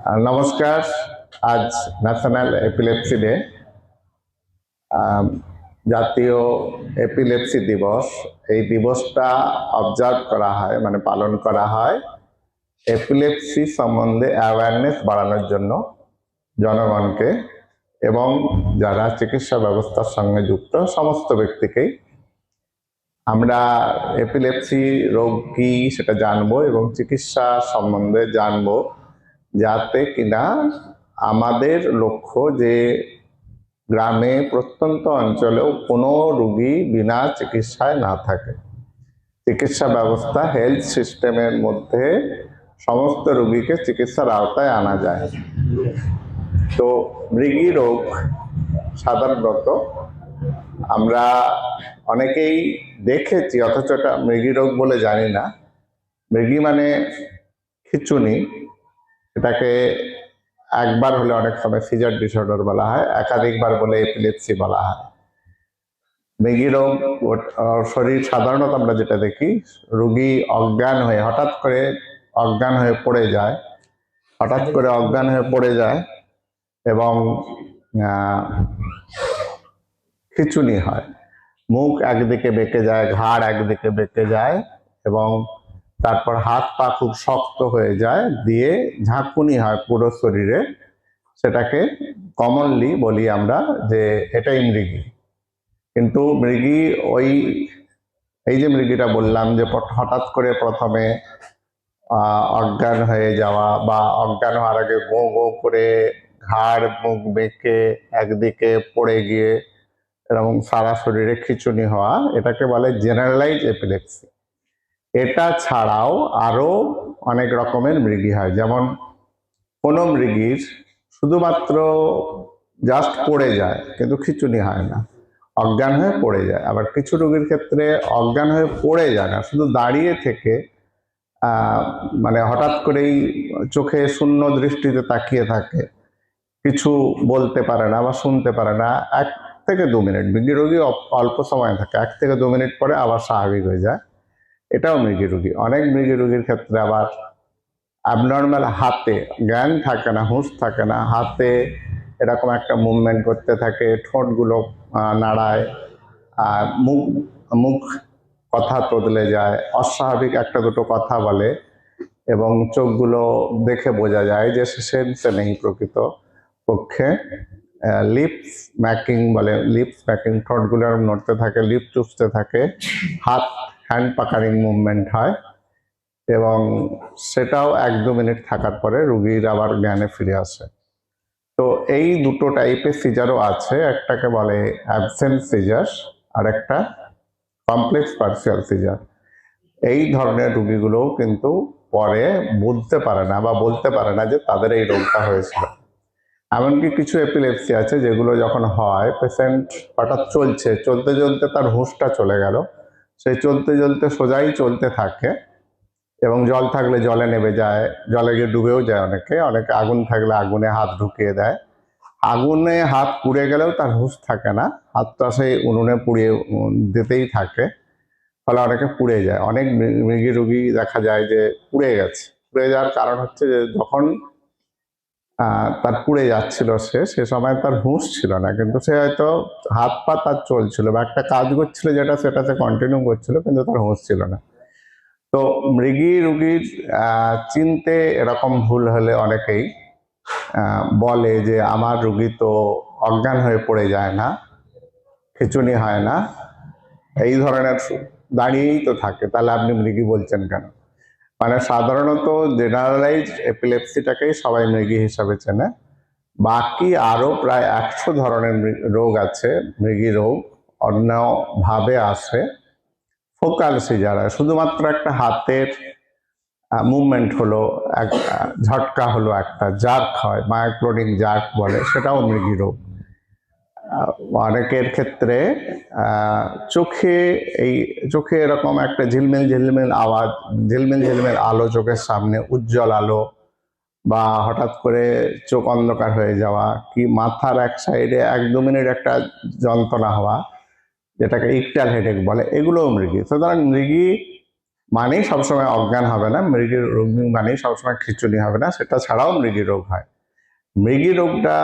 নমস্কার। আজ national epilepsy day জাতীয় এপিলেপসি দিবস এই দিবসটা অবজার্ভ করা হয় মানে পালন করা হয় এপিলেপসি সম্বন্ধে অ্যাওয়ারনেস বাড়ানোর জন্য জনগণকে এবং যারা চিকিৎসা ব্যবস্থার সঙ্গে যুক্ত, সমস্ত ব্যক্তিকেই। আমরা এপিলেপসি রোগ কি সেটা জানব এবং চিকিৎসা সম্বন্ধে জানব। যাতে কিনা আমাদের লক্ষ্য যে গ্রামে প্রত্যন্ত অঞ্চলেও কোনো রুগী বিনা চিকিৎসায় না থাকে। চিকিৎসা ব্যবস্থা হেলথ সিস্টেমের মধ্যে সমস্ত রুগীকে চিকিৎসার আওতায় আনা যায়। তো মৃগী রোগ সাধারণত আমরা অনেকেই দেখেছি, অথচ এটা মৃগী রোগ বলে জানি না। মৃগী মানে খিচুনি। এটাকে একবার হলে অনেক সময় সিজার ডিসঅর্ডার বলা হয়, একাধিকবার বলে এপিলেপসি বলা হয়। মৃগী রোগ শরীর সাধারণত আমরা যেটা দেখি, রুগী অজ্ঞান হয়ে, হঠাৎ করে অজ্ঞান হয়ে পড়ে যায়। হঠাৎ করে অজ্ঞান হয়ে পড়ে যায় এবং খিচুনি হয়। মুখ একদিকে বেঁকে যায়, ঘাড় একদিকে বেঁকে যায় এবং তারপর হাত পা খুব শক্ত হয়ে যায়, দিয়ে ঝাঁকুনি হয় পুরো শরীরে। সেটাকে কমনলি বলি আমরা যে এটাই মৃগি। কিন্তু মৃগি ওই, এই যে মৃগিটা বললাম যে হঠাৎ করে প্রথমে অজ্ঞান হয়ে যাওয়া বা অজ্ঞান হওয়ার আগে গো গো করে ঘাড়, মুখ বেঁকে একদিকে পড়ে গিয়ে এরকম সারা শরীরে খিচুনি হওয়া, এটাকে বলে জেনারেলাইজ এপিলেপসি এটা ছাড়াও আরও অনেক রকমের মৃগী হয়। যেমন কোনো মৃগীর শুধুমাত্র জাস্ট পড়ে যায়, কিন্তু খিচুনি হয় না। অজ্ঞান হয়ে পড়ে যায়। আবার কিছু রোগীর ক্ষেত্রে অজ্ঞান হয়ে পড়ে যায় না। শুধু দাঁড়িয়ে থেকে মানে হঠাৎ করেই চোখে শূন্য দৃষ্টিতে তাকিয়ে থাকে। কিছু বলতে পারে না বা শুনতে পারে না। এক থেকে দু মিনিট। মৃগী রোগী অল্প সময় থাকে। এক থেকে দু মিনিট পরে আবার স্বাভাবিক হয়ে যায়। এটাও মৃগী রোগী। অনেক মৃগী রোগীর ক্ষেত্রে আবার অ্যাবনর্মাল হাতে জ্ঞান থাকে না, হুঁশ থাকে না। হাতে এরকম একটা মুভমেন্ট করতে থাকে, ঠোঁটগুলো নাড়ায়, আর মুখ মুখ কথা তোদলে যায়, অস্বাভাবিক একটা দুটো কথা বলে এবং চোখগুলো দেখে বোঝা যায় যে সে সেন্সে নেই প্রকৃত পক্ষে। লিপস ম্যাকিং বলে লিপস ম্যাকিং ঠোঁটগুলো নড়তে থাকে লিপ চুষতে থাকে, হাত হ্যান্ড পাকারিং মুভমেন্ট হয় এবং সেটাও এক দু মিনিট থাকার পরে রুগীর আবার জ্ঞানে ফিরে আসে। তো এই দুটো টাইপের সিজারও আছে, একটাকে বলে অ্যাবসেন্ট সিজার আর একটা কমপ্লেক্স পার্সিয়াল সিজার এই ধরনের রুগীগুলোও কিন্তু পরে বুঝতে পারে না বা বলতে পারে না যে তাদের এই রোগটা হয়েছিল। এমনকি কিছু এপিলেপসি আছে যেগুলো যখন হয় পেশেন্ট হঠাৎ চলছে, চলতে চলতে তার হুঁশটা চলে গেল। সেই চলতে চলতে সোজাই চলতে থাকে এবং জল থাকলে জলে নেমে যায়, জলে গিয়ে ডুবেও যায় অনেকে অনেকে আগুন থাকলে আগুনে হাত ঢুকিয়ে দেয়। আগুনে হাত পুড়ে গেলেও তার হুঁশ থাকে না হাতটা সেই উনুনে পুড়িয়ে দিতেই থাকে, ফলে অনেকে পুড়ে যায়। অনেক মৃগী রুগী দেখা যায় যে পুড়ে গেছে। পুড়ে যাওয়ার কারণ হচ্ছে যে যখন তার পুড়ে যাচ্ছিল সে সে সময় তার হুঁশ ছিল না, কিন্তু সে হয়তো হাত পা তার চলছিল বা একটা কাজ করছিল যেটা সেটা সে কন্টিনিউ করছিল, কিন্তু তার হুঁশ ছিল না। তো মৃগী রুগীর চিনতে এরকম ভুল হলে অনেকেই বলে যে আমার রুগী তো অজ্ঞান হয়ে পড়ে যায় না, খিচুনি হয় না, এই ধরনের দাঁড়িয়েই তো থাকে, তাহলে আপনি মৃগী বলছেন কেন? মানে সাধারণত জেনারেলাইজ এপিলেপসিটাকেই সবাই মৃগী হিসাবে চেনে। বাকি আরও প্রায় একশো ধরনের রোগ আছে, মৃগী রোগ, অন্যভাবে আসে ফোকাল সিজার শুধুমাত্র একটা হাতের মুভমেন্ট হলো, এক ঝটকা হলো একটা জার্ক হয় মায়োক্লোনিক জার্ক বলে, সেটাও মৃগী রোগ। অনেকের ক্ষেত্রে চোখে এই, চোখে এরকম একটা ঝিলমিল ঝিলমিল আওয়াজ, ঝিলমিল ঝিলমিল আলো চোখের সামনে, উজ্জ্বল আলো বা হঠাৎ করে চোখ অন্ধকার হয়ে যাওয়া কি মাথার এক সাইডে এক দু মিনিট একটা যন্ত্রণা হওয়া, যেটাকে ইকটাল হেডেক বলে, এগুলোও মৃগী। সুতরাং মৃগী মানেই সবসময় অজ্ঞান হবে না মৃগীর রোগ মানেই সবসময় খিচুনি হবে না, সেটা ছাড়াও মৃগী রোগ হয়। মৃগী রোগটা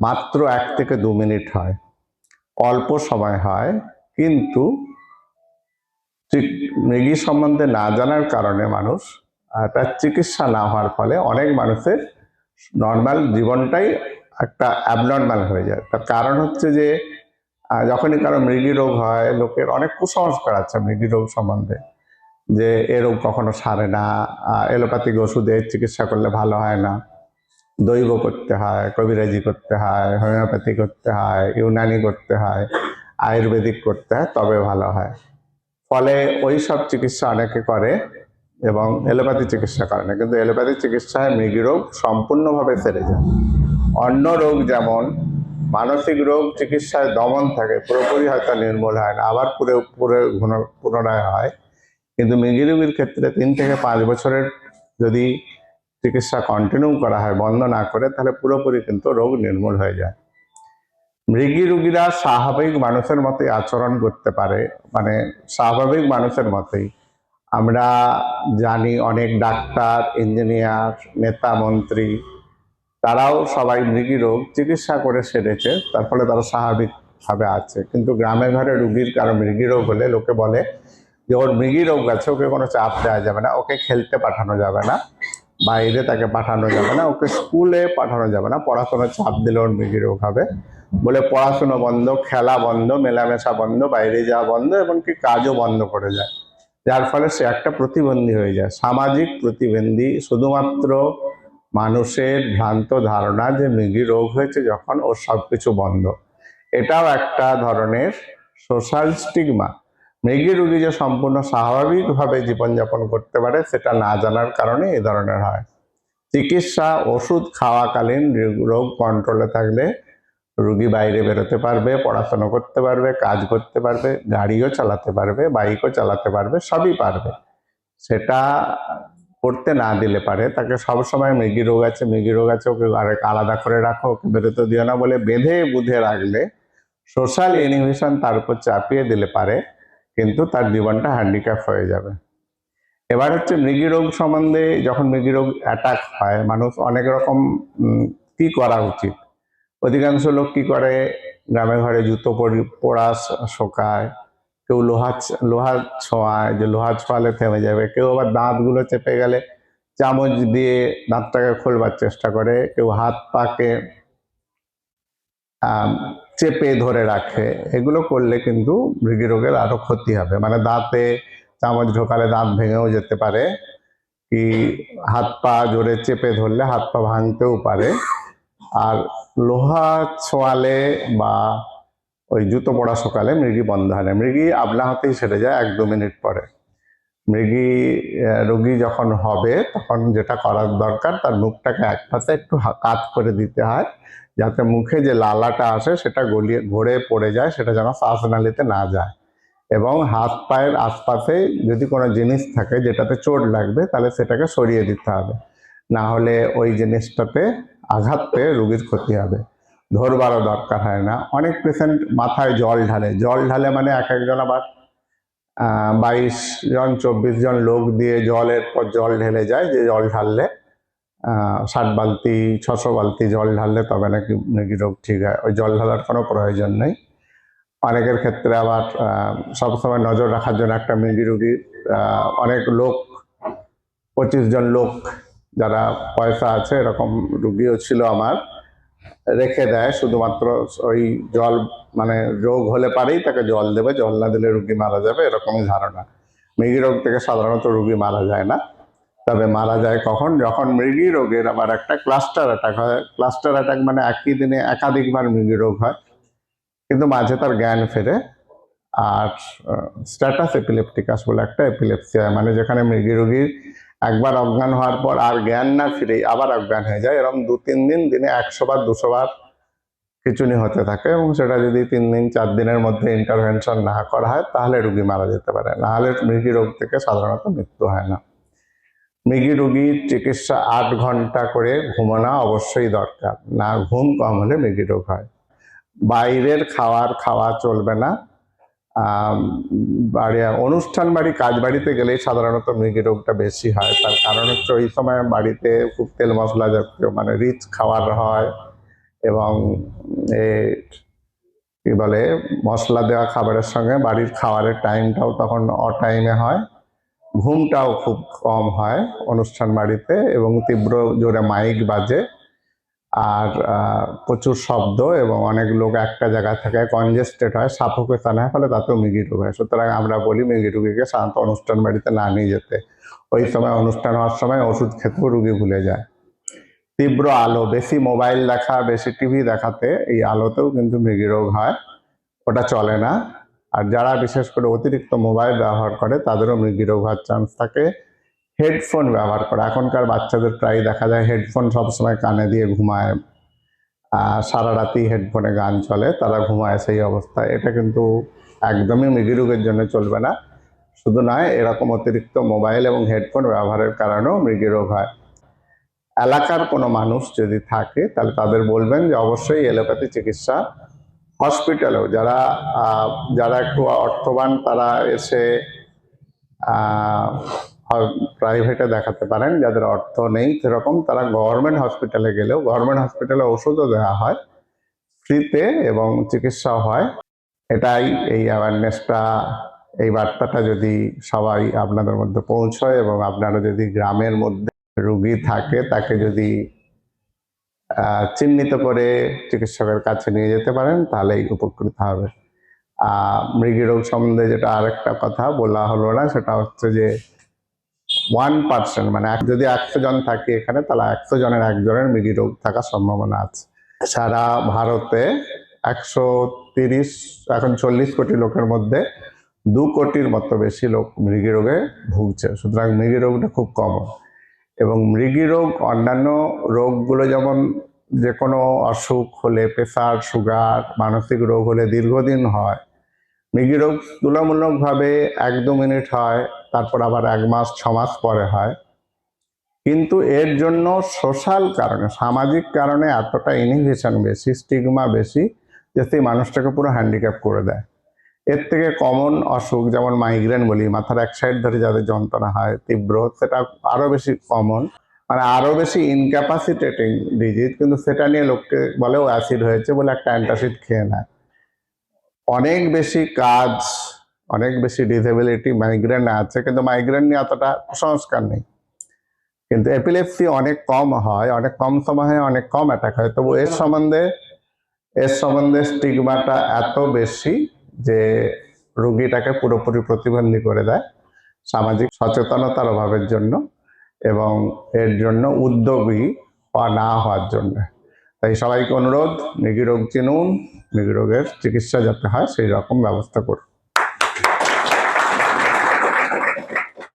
মাত্র এক থেকে দু মিনিট হয়। অল্প সময় হয়, কিন্তু মৃগী সম্বন্ধে না জানার কারণে মানুষ তার চিকিৎসা না হওয়ার ফলে অনেক মানুষের নর্মাল জীবনটাই একটা অ্যাবনর্মাল হয়ে যায়। তার কারণ হচ্ছে যে যখনই কারও মৃগী রোগ হয়, লোকের অনেক কুসংস্কার আছে মৃগী রোগ সম্বন্ধে, যে এ রোগ কখনো সারে না এলোপ্যাথিক ওষুধে চিকিৎসা করলে ভালো হয় না। দৈব করতে হয়, কবিরাজি করতে হয়, হোমিওপ্যাথি করতে হয়, ইউনানি করতে হয়, আয়ুর্বেদিক করতে হয়, তবে ভালো হয়। ফলে ওই সব চিকিৎসা অনেকে করে এবং এলোপ্যাথি চিকিৎসা করে না। কিন্তু এলোপ্যাথি চিকিৎসায় মৃগী রোগ সম্পূর্ণভাবে সেরে যায়। অন্য রোগ যেমন মানসিক রোগ চিকিৎসায় দমন থাকে, পুরোপুরি হয়তো নির্মূল হয় না, আবার পুরো পুরো পুনরায় হয়। কিন্তু মৃগী রোগীর ক্ষেত্রে তিন থেকে পাঁচ বছরের যদি চিকিৎসা কন্টিনিউ করা হয়, বন্ধ না করে, তাহলে পুরোপুরি কিন্তু রোগ নির্মূল হয়ে যায়। মৃগী রোগীরা স্বাভাবিক মানুষের মতোই আচরণ করতে পারে মানে স্বাভাবিক মানুষের মতোই। আমরা জানি অনেক ডাক্তার ইঞ্জিনিয়ার নেতা, মন্ত্রী, তারাও সবাই মৃগী রোগ চিকিৎসা করে সেরেছে, তার ফলে তারা স্বাভাবিকভাবে আছে। কিন্তু গ্রামে ঘরে রুগীর কারও মৃগী রোগ হলে লোকে বলে যে, ওর মৃগী রোগ আছে, ওকে কোনো চাপ দেওয়া যাবে না, ওকে খেলতে পাঠানো যাবে না। বাইরে তাকে পাঠানো যাবে না, ওকে স্কুলে পাঠানো যাবে না। পড়াশোনার চাপ দিলে ওর মৃগী রোগ হবে। বলে পড়াশোনা বন্ধ, খেলা বন্ধ, মেলামেশা বন্ধ, বাইরে যাওয়া বন্ধ, এমনকি কাজও বন্ধ করে যায় যার ফলে সে একটা প্রতিবন্ধী হয়ে যায়। সামাজিক প্রতিবন্ধী, শুধুমাত্র মানুষের ভ্রান্ত ধারণা যে মৃগী রোগ হয়েছে যখন ওর সব কিছু বন্ধ। এটাও একটা ধরনের সোশ্যাল স্টিগমা মৃগী রোগী যে সম্পূর্ণ স্বাভাবিকভাবে জীবনযাপন করতে পারে, সেটা না জানার কারণে এ ধরনের হয়। চিকিৎসা, ওষুধ খাওয়াকালীন রোগ কন্ট্রোলে থাকলে রুগী বাইরে বেরোতে পারবে, পড়াশোনা করতে পারবে, কাজ করতে পারবে, গাড়িও চালাতে পারবে, বাইকও চালাতে পারবে, সবই পারবে। সেটা করতে না দিলে পারে, তাকে সবসময় মৃগী রোগ আছে, মৃগী রোগ আছে, ওকে আরেক আলাদা করে রাখো, ওকে বেরোতে দিও না বলে বেঁধে বুঝে রাখলে সোশ্যাল ইনহিবিশন তার উপর চাপিয়ে দিলে পারে। কিন্তু তার জীবনটা হ্যান্ডিক্যাপ হয়ে যাবে। এবার হচ্ছে মৃগী রোগ সম্বন্ধে যখন মৃগী রোগ অ্যাটাক হয়, মানুষ অনেক রকম কি করা উচিত? অধিকাংশ লোক কি করে? গ্রামে ঘরে জুতো পোড়া শোকায়, কেউ লোহা লোহা ছোঁয়ায়, যে লোহা ছোঁয়ালে থেমে যাবে। কেউ আবার দাঁতগুলো চেপে গেলে চামচ দিয়ে দাঁতটাকে খোলবার চেষ্টা করে। কেউ হাত পাকে চেপে ধরে রাখে। এগুলো করলে কিন্তু মৃগী রোগের আরও ক্ষতি হবে। মানে দাঁতে চামচ ঢোকালে দাঁত ভেঙেও যেতে পারে, কি হাত পা জোরে চেপে ধরলে হাত পা ভাঙতেও পারে। আর লোহা ছোঁয়ালে বা ওই জুতো পড়া সকালে মৃগী বন্ধ হয় না। মৃগী আপনা হতেই সেরে যায়, এক দু মিনিট পরে। মৃগী রোগী যখন হবে, তখন যেটা করার দরকার, তার মুখটাকে এক পাশে একটু কাত করে দিতে হয়, যাতে মুখে যে লালাটা আসে, সেটা গলিয়ে, ঘুরে পড়ে যায়, সেটা যেন শ্বাসনালীতে না যায়। এবং হাত পায়ের আশপাশে যদি কোনো জিনিস থাকে, যেটাতে চোট লাগবে, তাহলে সেটাকে সরিয়ে দিতে হবে। না হলে ওই জিনিসটাতে আঘাত পেয়ে রোগীর ক্ষতি হবে। ধরবারও দরকার হয় না। অনেক পেশেন্ট মাথায় জল ঢালে। জল ঢালে মানে এক একজন আবার বাইশ জন চব্বিশ জন লোক দিয়ে জলের পর জল ঢেলে যায় যে জল ঢাললে ষাট বালতি ছশো বালতি জল ঢাললে তবে নাকি নাকি রোগ ঠিক হয়। ওই জল ঢালার কোনো প্রয়োজন নেই। অনেকের ক্ষেত্রে আবার সবসময় নজর রাখার জন্য একটা মৃগী রোগী আহ, অনেক লোক পঁচিশ জন লোক যারা পয়সা আছে এরকম রুগীও ছিল আমার। রেখে দেয়, শুধুমাত্র ওই জল মানে রোগ হলে পারেই তাকে জল দেবে, জল না দিলে রুগী মারা যাবে, এরকমই ধারণা। মৃগী রোগ থেকে সাধারণত রুগী মারা যায় না। তবে মারা যায় কখন? যখন মৃগী রোগের আবার একটা ক্লাস্টার অ্যাটাক হয়। ক্লাস্টার অ্যাটাক মানে একই দিনে একাধিকবার মৃগী রোগ হয়। কিন্তু মাঝে তার জ্ঞান ফেরে। আর স্ট্যাটাস এপিলেপটিকাস বলে একটা এপিলেপসি হয়। মানে যেখানে মৃগী রোগীর একবার অজ্ঞান হওয়ার পর আর জ্ঞান না ফিরেই আবার অজ্ঞান হয়ে যায়। এরকম দু, তিন দিন, দিনে একশো বার, দুশো বার খিচুনি হতে থাকে এবং সেটা যদি তিন দিন, চার দিনের মধ্যে ইন্টারভেনশন না করা হয়, তাহলে রুগী মারা যেতে পারে। নাহলে মৃগী রোগ থেকে সাধারণত মৃত্যু হয় না। মৃগী রোগীর চিকিৎসা আট ঘণ্টা করে ঘুমানো অবশ্যই দরকার। না, ঘুম কম হলে মৃগী রোগ হয়। বাইরের খাওয়ার খাওয়া চলবে না। বাড়ি, অনুষ্ঠান বাড়ি, কাজ বাড়িতে গেলেই সাধারণত মৃগী রোগটা বেশি হয়। তার কারণ হচ্ছে ওই সময় বাড়িতে খুব তেল মশলা জাতীয় মানে রিচ খাবার হয় এবং কি বলে, মশলা দেওয়া খাবারের সঙ্গে বাড়ির খাবারের টাইমটাও তখন অটাইমে হয়। ঘুমটাও খুব কম হয় অনুষ্ঠান বাড়িতে এবং তীব্র জোরে মাইক বাজে। আর প্রচুর শব্দ এবং অনেক লোক একটা জায়গা থেকে কনজেস্টেড হয় সাফোকেশন হয়, ফলে তাতেও মৃগী রোগ হয় সুতরাং আমরা বলি মৃগী রুগীকে সাধারণত অনুষ্ঠান বাড়িতে না নিয়ে যেতে। ওই সময়, অনুষ্ঠান হওয়ার সময় ওষুধ খেতেও রুগী ভুলে যায়। তীব্র আলো, বেশি মোবাইল দেখা, বেশি টিভি দেখাতে এই আলোতেও কিন্তু মৃগী রোগ হয়। ওটা চলে না। আর যারা বিশেষ করে অতিরিক্ত মোবাইল ব্যবহার করে, তাদেরও মৃগী রোগ হওয়ার চান্স থাকে। হেডফোন ব্যবহার করে। এখনকার বাচ্চাদের প্রায় দেখা যায় হেডফোন সবসময় কানে দিয়ে ঘুমায়। সারা রাতি হেডফোনে গান চলে, তারা ঘুমায় সেই অবস্থায়। এটা কিন্তু একদমই মৃগী রোগের জন্য চলবে না। শুধু নয়, এরকম অতিরিক্ত মোবাইল এবং হেডফোন ব্যবহারের কারণেও মৃগী রোগ হয়। এলাকার কোনো মানুষ যদি থাকে, তাহলে তাদের বলবেন যে অবশ্যই এলোপ্যাথি চিকিৎসা হসপিটালেও যারা যারা একটু অর্থবান, তারা এসে প্রাইভেটে দেখাতে পারেন, যাদের অর্থ নেই সেরকম, তারা গভর্নমেন্ট হসপিটালে গেলেও গভর্নমেন্ট হসপিটালে ওষুধও দেওয়া হয় ফ্রিতে এবং চিকিৎসাও হয়। এটাই এই অ্যাওয়ারনেসটা এই বার্তাটা যদি সবাই আপনাদের মধ্যে পৌঁছয় এবং আপনারা যদি গ্রামের মধ্যে রুগী থাকে, তাকে যদি চিহ্নিত করে চিকিৎসকের কাছে নিয়ে যেতে পারেন, তাহলেই উপকৃত হবে। মৃগী রোগ সম্বন্ধে যেটা আরেকটা কথা বলা হলো না, সেটা হচ্ছে যে ওয়ান পার্সেন্ট মানে যদি একশো জন থাকে এখানে, তাহলে একশো জনের একজনের মৃগী রোগ থাকার সম্ভাবনা আছে। সারা ভারতে একশো তিরিশ, এখন চল্লিশ কোটি লোকের মধ্যে দু কোটির মতো বেশি লোক মৃগী রোগে ভুগছে। সুতরাং মৃগী রোগটা খুব কমন এবং মৃগী রোগ, অন্যান্য রোগগুলো যেমন যে কোনো অসুখ হলে প্রেশার সুগার, মানসিক রোগ হলে দীর্ঘদিন হয়। মৃগী রোগ তুলনামূলকভাবে এক দু মিনিট হয়। তারপর আবার এক মাস, ছ মাস পরে হয়। কিন্তু এর জন্য সোশ্যাল কারণে, সামাজিক কারণে এতটা ইনহিবিশন বেশি স্টিগমা বেশি, যে সেই মানুষটাকে পুরো হ্যান্ডিক্যাপ করে দেয়। এর থেকে কমন অসুখ, যেমন মাইগ্রেন বলি, মাথার এক সাইড ধরে যাদের যন্ত্রণা হয়, তীব্র, সেটা আরও বেশি কমন মানে আরও বেশি ইনক্যাপাসিটেটিং ডিজিজ কিন্তু সেটা নিয়ে লোককে বলে ও অ্যাসিড হয়েছে বলে একটা অ্যান্টাসিড খেয়ে নেয়। অনেক বেশি কাজ অনেক বেশি ডিসেবিলিটি মাইগ্রেন আছে, কিন্তু মাইগ্রেন নিয়ে অতটা কুসংস্কার নেই। কিন্তু এপিলেপসি অনেক কম হয়, অনেক কম সময়ে, অনেক কম অ্যাটাক হয়। তবু এর সম্বন্ধে এর সম্বন্ধে স্টিগমাটা এত বেশি যে রুগীটাকে পুরোপুরি প্রতিবন্ধী করে দেয় সামাজিক সচেতনতার অভাবের জন্য এবং এর জন্য উদ্যোগী বা না হওয়ার জন্য। তাই সবাইকে অনুরোধ মৃগী রোগ চিনুন মৃগী রোগের চিকিৎসা যাতে হয়, সেই রকম ব্যবস্থা করুন।